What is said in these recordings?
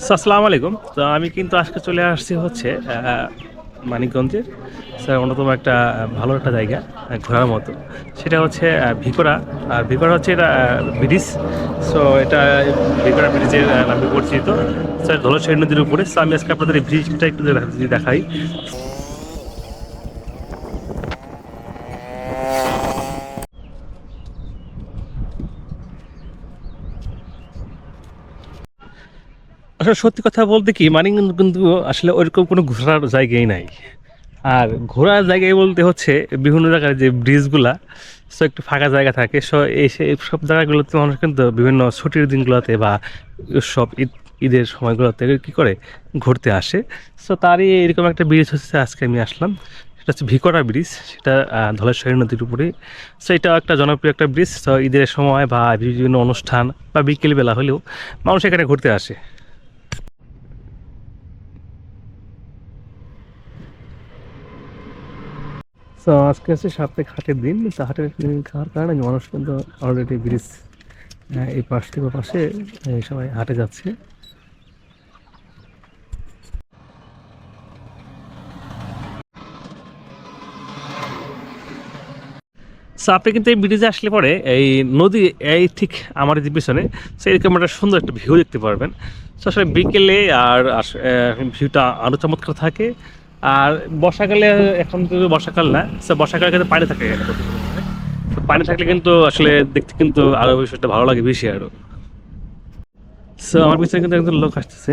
আসসালামু আলাইকুম। তো আমি কিন্তু আজকে চলে আসছি হচ্ছে মানিকগঞ্জের স্যার অন্যতম একটা ভালো একটা জায়গা ঘোরার মতো। সেটা হচ্ছে ভিকোরা। আর ভিকোরা হচ্ছে এটা ব্রিজ সো এটা ভিকোরা ব্রিজের নামে পরিচিত। স্যার ধলেশ্বরী নদীর উপরে। স্যার আমি আজকে আপনাদের এই ব্রিজটা একটু দেখা- দেখাই। আসলে সত্যি কথা বলতে কি মানিকগঞ্জ কিন্তু আসলে ওইরকম কোনো ঘোরার জায়গাই নাই। আর ঘোরার জায়গায় বলতে হচ্ছে বিভিন্ন জায়গায় যে ব্রিজগুলা সো একটু ফাঁকা জায়গা থাকে। সো এই এই সব জায়গাগুলোতে মানুষ কিন্তু বিভিন্ন ছুটির দিনগুলোতে বা সব ঈদ, ঈদের সময়গুলোতে কী করে ঘুরতে আসে। সো তারই এরকম একটা ব্রিজ হচ্ছে আজকে আমি আসলাম। সেটা হচ্ছে ভিকরা ব্রিজ সেটা ধলেশ্বরী নদীর উপরে। সো এটা একটা জনপ্রিয় একটা ব্রিজ তো ঈদের সময় বা বিভিন্ন অনুষ্ঠান বা বিকেলবেলা হলেও মানুষ এখানে ঘুরতে আসে। তো আজকে হচ্ছে সাপ্তাহিক হাটের দিন, তো হাটের দিন খাওয়ার কারণে মানুষ কিন্তু অলরেডি ব্রিজ এই পাশ থেকে পাশে সবাই হাটে যাচ্ছে। সো আপনি কিন্তু এই ব্রিজে আসলে পরে এই নদী, এই ঠিক আমার যে পিছনে সো এরকম একটা সুন্দর একটা ভিউ দেখতে পারবেন। সো আসলে বিকেলে আর ভিউটা আরও চমৎকার থাকে। আর বর্ষাকালে এখন তো বর্ষাকাল না বর্ষাকালে কিন্তু পানি থাকে। পানি থাকলে কিন্তু আসলে দেখতে কিন্তু আরও বিষয়টা ভালো লাগে বেশি আরও। সো আমার পিছনে কিন্তু একজন লোক আসতেছে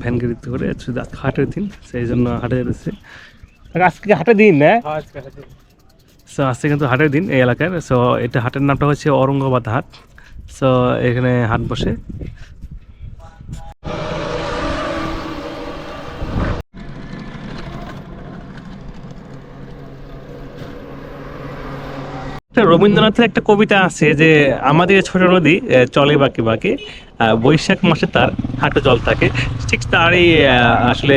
ভ্যান গাড়িতে করে হাটের দিন সেই জন্য হাটে যেতেছে। আজকে হাটের দিন না? সো আজকে কিন্তু হাটের দিন এই এলাকার সো এটা হাটের নামটা হচ্ছে অরঙ্গাবাদ হাট। সো এখানে হাট বসে। রবীন্দ্রনাথের একটা কবিতা আছে যে আমাদের ছোট নদী চলে বাকি বাকি বৈশাখ মাসে তার হাঁটু জল থাকে। ঠিক তারই আসলে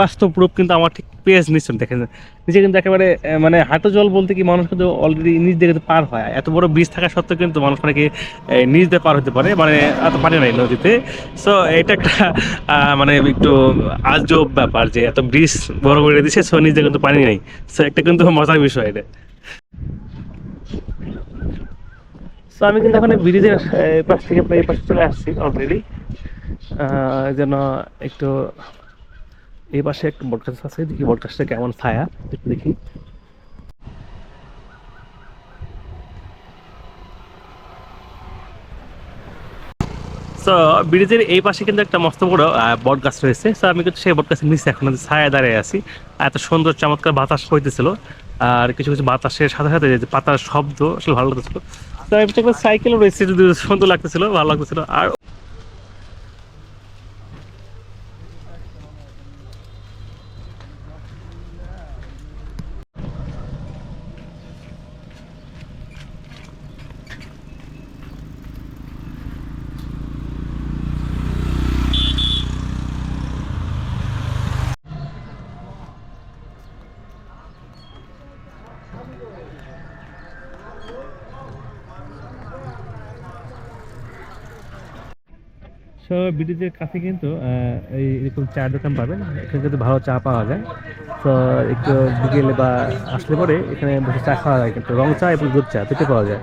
বাস্তব রূপ কিন্তু আমার ঠিক পেজ নিশ্চয় দেখেন। নিজে কিন্তু একেবারে মানে হাঁটু জল বলতে কি মানুষ কিন্তু অলরেডি নিজ কিন্তু পার হয়। এত বড় ব্রিজ থাকা সত্ত্বেও কিন্তু মানুষ আহ, নিজ দিয়ে পার হতে পারে মানে এত পারে নাই নদীতে। সো এটা একটা মানে একটু আজব ব্যাপার যে এত ব্রিজ বড় করে দিছে সো নিজে কিন্তু পানি নেই। সো একটা কিন্তু মজার বিষয় এটা। তো আমি কিন্তু এখন ব্রিজের পাশ থেকে এই পাশে চলে আসছি অলরেডি যেন একটু এই পাশে একটা বটগাছ আছে, দেখি বটগাছটা কেমন ছায়া। একটু দেখি। তো ব্রিজের এই পাশে কিন্তু একটা মস্ত বড় বট গাছ রয়েছে। তো আমি কিন্তু সেই বট গাছের নিচে এখন ছায়া দাঁড়িয়ে আছি, এত সুন্দর চমৎকার বাতাস হইতেছিল। আর কিছু কিছু বাতাসের সাথে সাথে পাতার শব্দ আসলে ভালো লাগতেছিল। তো আমি সাইকেল রয়েছে যদি সুন্দর লাগতেছিল, ভালো লাগতেছিল। আর সো ব্রিটিশের কাছে কিন্তু এই এরকম চায়ের দোকান পাবেন। এখানে কিন্তু ভালো চা পাওয়া যায়। তো একটু বিকেলে বা আসলে পরে এখানে বসে চা খাওয়া যায়। কিন্তু রং চা এবং দুধ চা দুটো পাওয়া যায়।